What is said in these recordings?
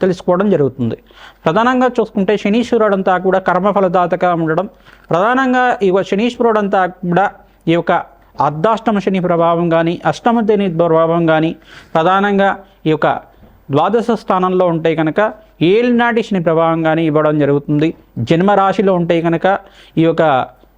తెలుసుకోవడం జరుగుతుంది. ప్రధానంగా చూసుకుంటే శనీశ్వరుడు అంతా కూడా కర్మఫలదాతగా ఉండడం ప్రధానంగా ఈ శనీశ్వరుడంతా శనీశ్వరుడు అంతా కూడా ఈ యొక్క అర్ధాష్టమ శని ప్రభావం కానీ అష్టమ శని ప్రభావం కానీ ప్రధానంగా ఈ యొక్క ద్వాదశ స్థానంలో ఉంటే కనుక ఏలినాటి శని ప్రభావం కానీ ఇవ్వడం జరుగుతుంది. జన్మరాశిలో ఉంటే కనుక ఈ యొక్క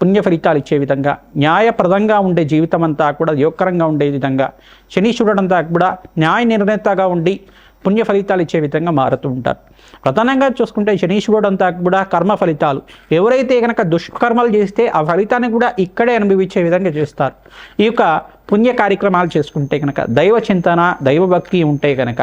పుణ్య ఫలితాలు ఇచ్చే విధంగా న్యాయప్రదంగా ఉండే జీవితం అంతా కూడా యోగకరంగా ఉండే విధంగా శనీశ్వరుడు అంతా కూడా న్యాయ నిర్ణేతగా ఉండి పుణ్య ఫలితాలు ఇచ్చే విధంగా మారుతూ ఉంటారు. ప్రధానంగా చూసుకుంటే శనీశ్వరుడు అంతా కూడా కర్మ ఫలితాలు. ఎవరైతే కనుక దుష్కర్మలు చేస్తే ఆ ఫలితాన్ని కూడా ఇక్కడే అనుభవించే విధంగా చేస్తారు. ఈ యొక్క పుణ్య కార్యక్రమాలు చేసుకుంటే కనుక దైవ చింతన దైవభక్తి ఉంటే కనుక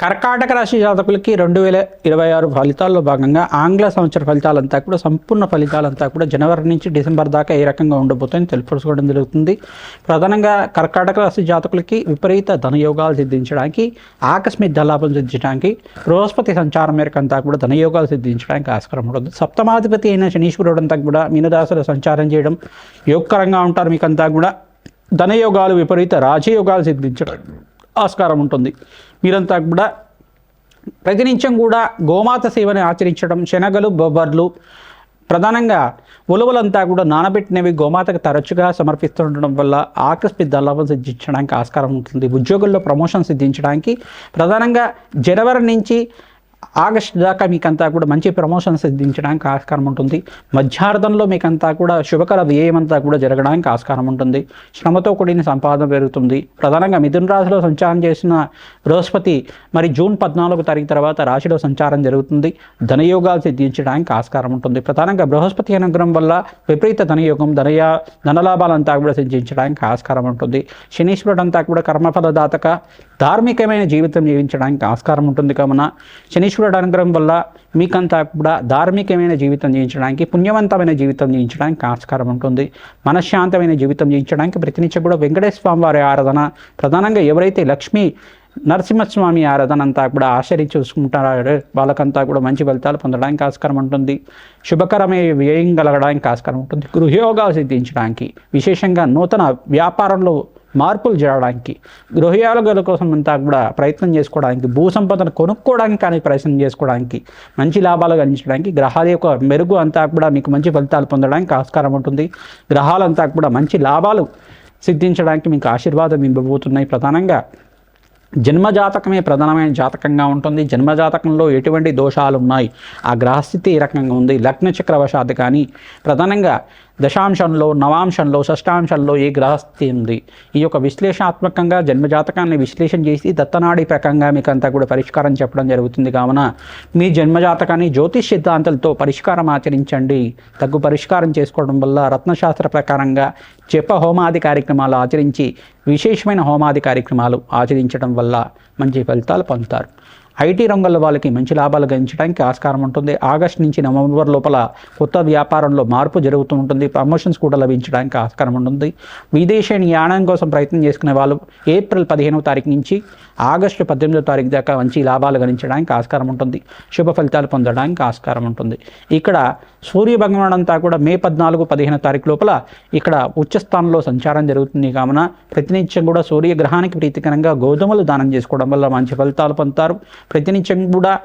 కర్కాటక రాశి జాతకులకి రెండు వేల ఇరవై ఆరు ఫలితాల్లో భాగంగా ఆంగ్ల సంవత్సర ఫలితాలంతా కూడా సంపూర్ణ ఫలితాలంతా కూడా జనవరి నుంచి డిసెంబర్ దాకా ఏ రకంగా ఉండబోతుందని తెలుసుకోవడం జరుగుతుంది. ప్రధానంగా కర్కాటక రాశి జాతకులకి విపరీత ధనయోగాలు సిద్ధించడానికి ఆకస్మిక దళాపం సిద్ధించడానికి బృహస్పతి సంచారం మేరకు అంతా కూడా ధనయోగాలు సిద్ధించడానికి ఆస్కారం ఉంటుంది. సప్తమాధిపతి అయిన శనీశ్వరుడు అంతా కూడా మీనదాసులు సంచారం చేయడం యోగకరంగా ఉంటారు. మీకంతా కూడా ధనయోగాలు విపరీత రాజయోగాలు సిద్ధించడం. ఆస్కారం ఉంటుంది. మీరంతా కూడా ప్రతినిత్యం కూడా గోమాత సేవని ఆచరించడం శనగలు బొబ్బర్లు ప్రధానంగా ఉలవలంతా కూడా నానబెట్టినవి గోమాతకు తరచుగా సమర్పిస్తుండడం వల్ల ఆకస్మిక దళాభం సిద్ధించడానికి ఆస్కారం ఉంటుంది. ఉద్యోగుల్లో ప్రమోషన్ సిద్ధించడానికి ప్రధానంగా జనవరి నుంచి ఆగస్ట్ దాకా మీకంతా కూడా మంచి ప్రమోషన్ సిద్ధించడానికి ఆస్కారం ఉంటుంది. మధ్యార్థంలో మీకంతా కూడా శుభకర వ్యయం అంతా కూడా జరగడానికి ఆస్కారం ఉంటుంది. శ్రమతో కూడిన సంపాదన పెరుగుతుంది. ప్రధానంగా మిథున రాశిలో సంచారం చేసిన బృహస్పతి మరి జూన్ పద్నాలుగు తారీఖు తర్వాత రాశిలో సంచారం జరుగుతుంది. ధనయోగాలు సిద్ధించడానికి ఆస్కారం ఉంటుంది. ప్రధానంగా బృహస్పతి అనుగ్రహం వల్ల విపరీత ధనయోగం ధనయా ధనలాభాలంతా కూడా సిద్ధించడానికి ఆస్కారం ఉంటుంది. శనీశ్వరుడు అంతా కూడా కర్మఫలదాతక ధార్మికమైన జీవితం జీవించడానికి ఆస్కారం ఉంటుంది కావున శనీశ్వరుడు అనుగ్రహం వల్ల మీకంతా కూడా ధార్మికమైన జీవితం జీవించడానికి పుణ్యవంతమైన జీవితం జీవించడానికి ఆస్కారం ఉంటుంది. మనశ్శాంతమైన జీవితం జీవించడానికి ప్రతినిత్యం కూడా వెంకటేశ్వర స్వామి వారి ఆరాధన ప్రధానంగా ఎవరైతే లక్ష్మీ నరసింహస్వామి ఆరాధన అంతా కూడా ఆశ్చర్య చూసుకుంటారు వాళ్ళకంతా కూడా మంచి ఫలితాలు పొందడానికి ఆస్కారం ఉంటుంది. శుభకరమైన వ్యయం కలగడానికి ఆస్కారం ఉంటుంది. గృహయోగాలు సిద్ధించడానికి విశేషంగా నూతన వ్యాపారంలో మార్పులు జరగడానికి గృహయోగాల కోసం అంతా కూడా ప్రయత్నం చేసుకోవడానికి భూ సంపదను కొనుక్కోవడానికి కానీ ప్రయత్నం చేసుకోవడానికి మంచి లాభాలు గణించడానికి గ్రహాల యొక్క మెరుగు అంతా కూడా మీకు మంచి ఫలితాలు పొందడానికి ఆస్కారం ఉంటుంది. గ్రహాలంతా కూడా మంచి లాభాలు సిద్ధించడానికి మీకు ఆశీర్వాదం ఇవ్వబోతున్నాయి ప్రధానంగా. జన్మజాతకమే ప్రధానమైన జాతకంగా ఉంటుంది. జన్మజాతకంలో ఎటువంటి దోషాలు ఉన్నాయి? ఆ గ్రహస్థితి ఏ రకంగా ఉంది. లగ్న చక్రవశాత్ కానీ ప్రధానంగా దశాంశంలో నవాంశంలో షష్టాంశంలో ఏ గ్రహస్థితి ఉంది? ఈ యొక్క విశ్లేషణాత్మకంగా జన్మజాతకాన్ని విశ్లేషణ చేసి దత్తనాడి ప్రకంగా మీకు అంతా కూడా పరిష్కారం చెప్పడం జరుగుతుంది. కావున మీ జన్మజాతకాన్ని జ్యోతిష్ సిద్ధాంతాలతో పరిష్కారం ఆచరించండి. తగ్గు పరిష్కారం చేసుకోవడం వల్ల రత్నశాస్త్ర ప్రకారంగా జప హోమాది కార్యక్రమాలు ఆచరించి విశేషమైన హోమాది కార్యక్రమాలు ఆచరించడం వల్ల మంచి ఫలితాలు పొందుతారు. ఐటీ రంగంలో వాళ్ళకి మంచి లాభాలు గణించడానికి ఆస్కారం ఉంటుంది. ఆగస్ట్ నుంచి నవంబర్ లోపల కొత్త వ్యాపారంలో మార్పు జరుగుతూ ఉంటుంది. ప్రమోషన్స్ కూడా లభించడానికి ఆస్కారం ఉంటుంది. విదేశీ యానం కోసం ప్రయత్నం చేసుకునే వాళ్ళు ఏప్రిల్ పదిహేనవ తారీఖు నుంచి ఆగస్టు పద్దెనిమిదో తారీఖు దాకా మంచి లాభాలు గణించడానికి ఆస్కారం ఉంటుంది. శుభ ఫలితాలు పొందడానికి ఆస్కారం ఉంటుంది. ఇక్కడ సూర్య భగవాన్ అంతా కూడా మే పద్నాలుగు పదిహేను తారీఖు లోపల ఇక్కడ ఉచ్చస్థానంలో సంచారం జరుగుతుంది. కావున ప్రతినిత్యం కూడా సూర్యగ్రహానికి ప్రీతికరంగా గోధుమలు దానం చేసుకోవడం వల్ల మంచి ఫలితాలు పొందుతారు. ప్రతినిత్యం కూడా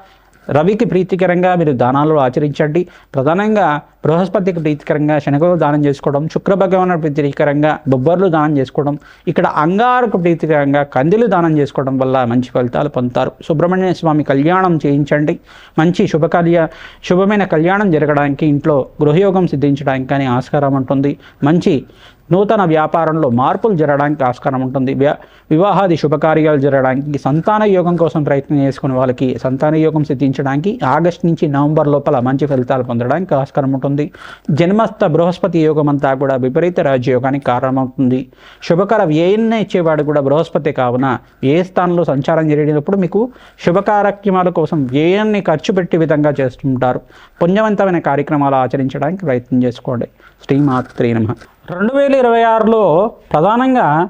రవికి ప్రీతికరంగా మీరు దానాలు ఆచరించండి. ప్రధానంగా బృహస్పతికి ప్రీతికరంగా శనగలు దానం చేసుకోవడం శుక్ర భగవాను ప్రీతికరంగా బొబ్బర్లు దానం చేసుకోవడం ఇక్కడ అంగారకు ప్రీతికరంగా కందిలు దానం చేసుకోవడం వల్ల మంచి ఫలితాలు పొందుతారు. సుబ్రహ్మణ్య స్వామి కళ్యాణం చేయించండి. మంచి శుభకార్య శుభమైన కళ్యాణం జరగడానికి ఇంట్లో గృహయోగం సిద్ధించడానికి కానీ ఆస్కారం ఉంటుంది. మంచి నూతన వ్యాపారంలో మార్పులు జరగడానికి ఆస్కారం ఉంటుంది. వివాహాది శుభకార్యాలు జరగడానికి సంతాన యోగం కోసం ప్రయత్నం చేసుకునే వాళ్ళకి సంతాన యోగం సిద్ధించడానికి ఆగస్ట్ నుంచి నవంబర్ లోపల మంచి ఫలితాలు పొందడానికి ఆస్కారం ఉంటుంది. జన్మస్థ బృహస్పతి యోగం అంతా కూడా విపరీత రాజయోగానికి కారణమవుతుంది. శుభకర వ్యయన్న ఇచ్చేవాడు కూడా బృహస్పతి కావున ఏ స్థానంలో సంచారం జరిగినప్పుడు మీకు శుభకార్యక్రమాల కోసం వ్యయాన్ని ఖర్చు పెట్టే విధంగా చేస్తుంటారు. పుణ్యవంతమైన కార్యక్రమాలు ఆచరించడానికి ప్రయత్నం చేసుకోండి. శ్రీమాత్రే నమ. రెండు వేల ఇరవై ఆరులో ప్రధానంగా